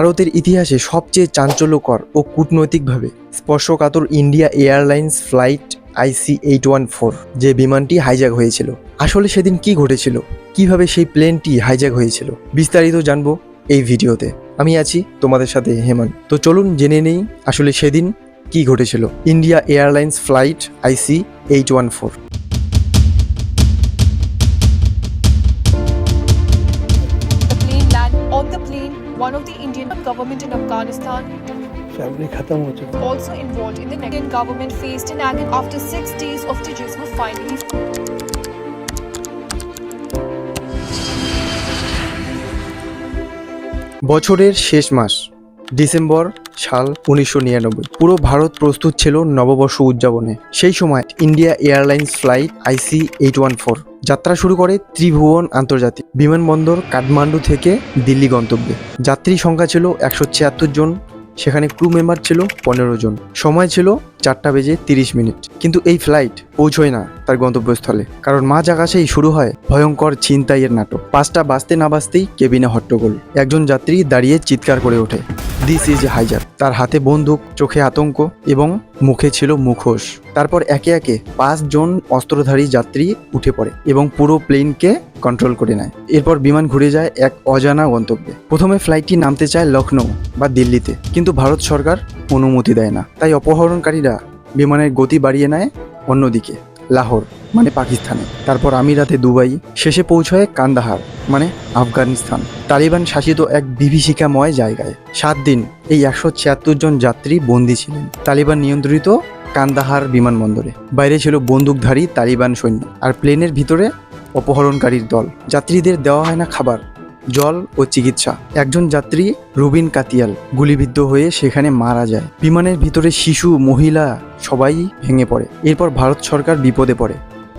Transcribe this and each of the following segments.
ভারতের ইতিহাসে সবচেয়ে চাঞ্চল্যকর ও কূটনৈতিকভাবে স্পর্শকাতর India airlines flight IC eight one four, যে বিমানটি হাইজ্যাক হয়েছিল। আসলে সেদিন কি ঘটেছিল? কীভাবে সেই প্লেনটি হাইজ্যাক হয়েছিল? বিস্তারিত জানব এই ভিডিওতে। আমি আছি তোমাদের সাথে হেমান। তো চলুন জেনে নেই আসলে সেদিন কি ঘটেছিল। India airlines flight IC eight one four. one of the Indian government in Afghanistan Family also involved in the Indian government faced an agony after six days of debates were finally বছরের শেষ মাস December সাল উনিশশো নিরানব্বই পুরো ভারত প্রস্তুত ছিল নববর্ষ উদযাপনে সেই সময় India airlines flight IC eight one four যাত্রা শুরু করে ত্রিভুবন আন্তর্জাতিক। বিমানবন্দর কাঠমান্ডু থেকে দিল্লি গন্তব্যে। যাত্রী সংখ্যা ছিল একশো ছিয়াত্তর জন, সেখানে ক্রু মেম্বার ছিল পনেরো জন। সময় ছিল চারটা বেজে তিরিশ মিনিট। কিন্তু এই ফ্লাইট পৌঁছয় না তার গন্তব্যস্থলে। কারণ মাঝ আকাশেই শুরু হয় ভয়ঙ্কর ছিনতাইয়ের নাটক। পাঁচটা বাজতে না বাজতেই কেবিনে হট্টগোল। একজন যাত্রী দাঁড়িয়ে চিৎকার করে ওঠে। দিস ইজ হাইজার তার হাতে বন্দুক, চোখে আতঙ্ক এবং মুখে ছিল মুখোশ। তারপর একে একে পাঁচজন অস্ত্রধারী যাত্রী উঠে পড়ে এবং পুরো প্লেনকে কন্ট্রোল করে নেয়। এরপর বিমান ঘুরে যায় এক অজানা গন্তব্যে। প্রথমে ফ্লাইটটি নামতে চায় লখনৌ বা দিল্লিতে, কিন্তু ভারত সরকার অনুমতি দেয় না। তাই অপহরণকারীরা বিমানের গতি বাড়িয়ে নেয় অন্যদিকে। লাহোর মানে পাকিস্তানে। তারপর আমিরাতে দুবাই, শেষে পৌঁছয় কান্দাহার মানে আফগানিস্তান। তালিবান শাসিত এক বিভীষিকাময় জায়গায়। সাত দিন এই একশো ছিয়াত্তর জন যাত্রী বন্দী ছিলেন। তালিবান নিয়ন্ত্রিত কান্দাহার বিমানবন্দরে। বাইরে ছিল বন্দুকধারী তালিবান সৈন্য। আর প্লেনের ভিতরে অপহরণকারীর দল। যাত্রীদের দেওয়া হয় না খাবার। জল ও চিকিৎসা। একজন যাত্রী রুবিন কাতিয়াল গুলিবিদ্ধ হয়ে সেখানে মারা যায়। বিমানের ভিতরে শিশু, মহিলা সবাই ভেঙে পড়ে। এরপর ভারত সরকার বিপদে পড়ে।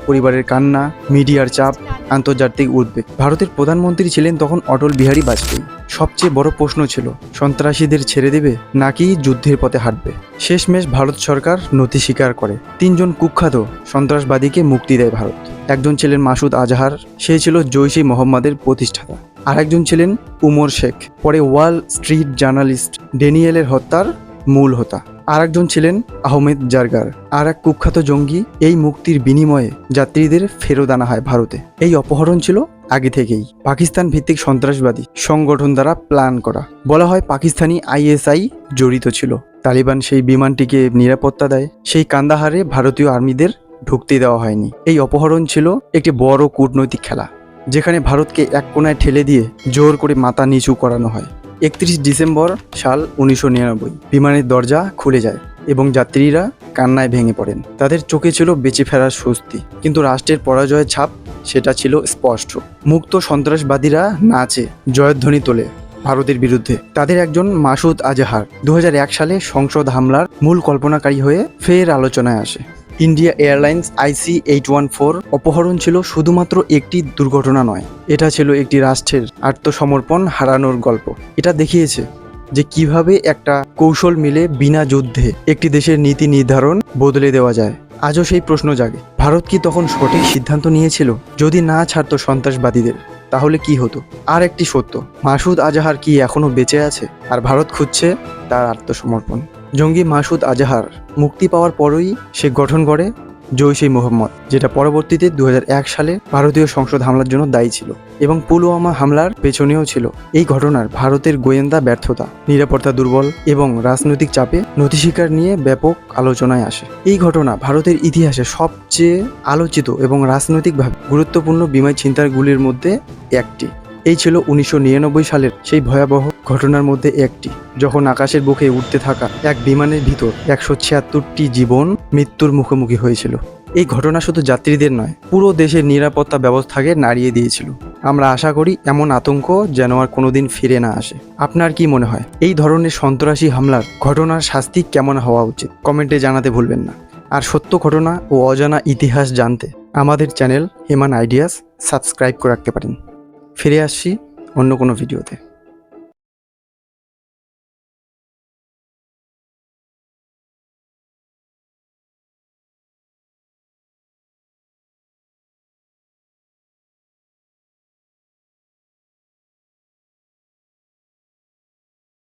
পরিবারের কান্না, মিডিয়ার চাপ, আন্তর্জাতিক উদ্বেগ। ভারতের প্রধানমন্ত্রী ছিলেন তখন অটল বিহারী বাজপেয়ী। সবচেয়ে বড় প্রশ্ন ছিল, সন্ত্রাসীদের ছেড়ে দেবে নাকি যুদ্ধের পথে হাঁটবে? শেষমেশ ভারত সরকার নথি স্বীকার করে। তিনজন কুখ্যাত সন্ত্রাসবাদীকে মুক্তি দেয় ভারত। একজন ছিলেন মাসুদ আজহার, সে ছিল জৈশি মোহাম্মদের প্রতিষ্ঠাতা। আরেকজন ছিলেন উমর শেখ, পরে ওয়াল স্ট্রিট জার্নালিস্ট ডেনিয়েলের হত্যার মূল হোতা। আরেকজন ছিলেন আহমেদ জারগার আর এক কুখ্যাত জঙ্গি এই মুক্তির বিনিময়ে যাত্রীদের ফেরত আনা হয় ভারতে। এই অপহরণ ছিল আগে থেকেই। পাকিস্তান ভিত্তিক সন্ত্রাসবাদী সংগঠন দ্বারা প্ল্যান করা। বলা হয় পাকিস্তানি আইএসআই জড়িত ছিল। তালিবান সেই বিমানটিকে নিরাপত্তা দেয়। সেই কান্দাহারে ভারতীয় আর্মিদের ঢুকতে দেওয়া হয়নি। এই অপহরণ ছিল একটি বড় কূটনৈতিক খেলা। যেখানে ভারতকে এক কোনায় ঠেলে দিয়ে জোর করে মাথা নিচু করানো হয়। একত্রিশ ডিসেম্বর সাল উনিশশো নিরানব্বই, বিমানের দরজা খুলে যায় এবং যাত্রীরা কান্নায় ভেঙে পড়েন। তাদের চোখে ছিল বেঁচে ফেরার স্বস্তি, কিন্তু রাষ্ট্রের পরাজয়ের ছাপ সেটা ছিল স্পষ্ট। মুক্ত সন্ত্রাসবাদীরা নাচে, জয়ধ্বনি তোলে ভারতের বিরুদ্ধে। তাদের একজন মাসুদ আজহার দু হাজার এক সালে সংসদ হামলার মূল কল্পনাকারী হয়ে ফের আলোচনায় আসে। India airlines IC eight one four অপহরণ ছিল শুধুমাত্র একটি দুর্ঘটনা নয়। এটা ছিল একটি রাষ্ট্রের আত্মসমর্পণ হারানোর গল্প। এটা দেখিয়েছে যে কীভাবে একটা কৌশল মিলে বিনা যুদ্ধে একটি দেশের নীতি নির্ধারণ বদলে দেওয়া যায়। আজও সেই প্রশ্ন জাগে, ভারত কি তখন সঠিক সিদ্ধান্ত নিয়েছিল? যদি না ছাড়তো সন্ত্রাসবাদীদের, তাহলে কি হতো? আর একটি সত্য, মাসুদ আজাহার কি এখনও বেঁচে আছে? আর ভারত খুঁজছে তার আত্মসমর্পণ। জঙ্গি মাসুদ আজাহার মুক্তি পাওয়ার পরই সে গঠন করে জৈশে মোহাম্মদ, যেটা পরবর্তীতে দু হাজার এক সালে ভারতীয় সংসদ হামলার জন্য দায়ী ছিল এবং পুলওয়ামা হামলার পেছনেও ছিল। এই ঘটনার ভারতের গোয়েন্দা ব্যর্থতা, নিরাপত্তা দুর্বল এবং রাজনৈতিক চাপে নথি স্বীকার নিয়ে ব্যাপক আলোচনায় আসে। এই ঘটনা ভারতের ইতিহাসে সবচেয়ে আলোচিত এবং রাজনৈতিকভাবে গুরুত্বপূর্ণ বিমান ছিনতাইগুলির মধ্যে একটি। এই ছিল উনিশশো নিরানব্বই সালের সেই ভয়াবহ ঘটনার মধ্যে একটি, যখন আকাশের বুকে উঠতে থাকা এক বিমানের ভিতর একশো ছিয়াত্তরটি জীবন মৃত্যুর মুখোমুখি হয়েছিল। এই ঘটনা শুধু যাত্রীদের নয়, পুরো দেশের নিরাপত্তা ব্যবস্থাকে নাড়িয়ে দিয়েছিল। আমরা আশা করি এমন আতঙ্ক যেন আর কোনোদিন ফিরে না আসে। আপনার কি মনে হয়, এই ধরনের সন্ত্রাসী হামলার ঘটনার শাস্তি কেমন হওয়া উচিত? কমেন্টে জানাতে ভুলবেন না। আর সত্য ঘটনা ও অজানা ইতিহাস জানতে আমাদের চ্যানেল হেমান আইডিয়াস সাবস্ক্রাইব করে রাখতে পারেন। ফিরে আসছি অন্য কোনো ভিডিওতে।